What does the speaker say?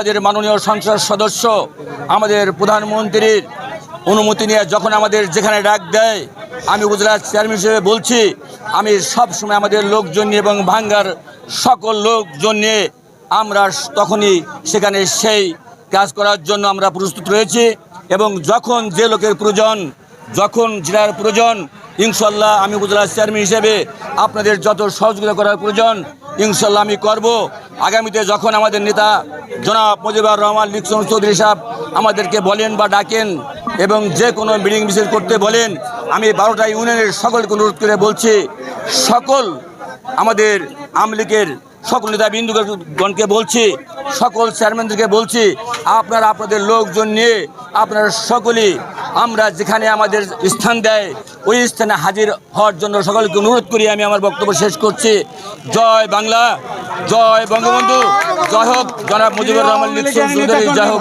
আমাদের মাননীয় সংসদ সদস্য, আমাদের প্রধানমন্ত্রীর অনুমতি নিয়ে যখন আমাদের যেখানে ডাক দেয়, আমি উপজেলা চেয়ারম্যান হিসেবে বলছি, আমি সব সময় আমাদের লোকজন নিয়ে এবং ভাঙ্গার সকল লোকজন নিয়ে আমরা তখনই সেখানে সেই কাজ করার জন্য আমরা প্রস্তুত রয়েছি এবং যখন যে লোকের প্রয়োজন, যখন জেলার প্রয়োজন, ইনশাল্লাহ আমি উপজেলা চেয়ারম্যান হিসেবে আপনাদের যত সহযোগিতা করার প্রয়োজন, ইনশাল্লাহ আমি করব। আগামীতে যখন আমাদের নেতা জনাব মুজিবুর রহমান লিকসন চৌধুরী সাহেব, আমাদেরকে বলেন বা ডাকেন এবং যে কোনো মিটিং মিছিল করতে বলেন, আমি বারোটা ইউনিয়নের সকলকে অনুরোধ করে বলছি, সকল আমাদের আমলিকের সকল নেতা বিন্দুগণকে বলছি, সকল চেয়ারম্যানদেরকে বলছি, আপনারা আপনাদের লোকজন নিয়ে আপনারা সকলেই আমরা যেখানে আমাদের স্থান দেয়, ওই স্থানে হাজির হওয়ার জন্য সকলকে অনুরোধ করি, আমি আমার বক্তব্য শেষ করছি। জয় বাংলা, জয় বঙ্গবন্ধু, জয় হোক, জনাব মুজিবুর রহমান জয় হোক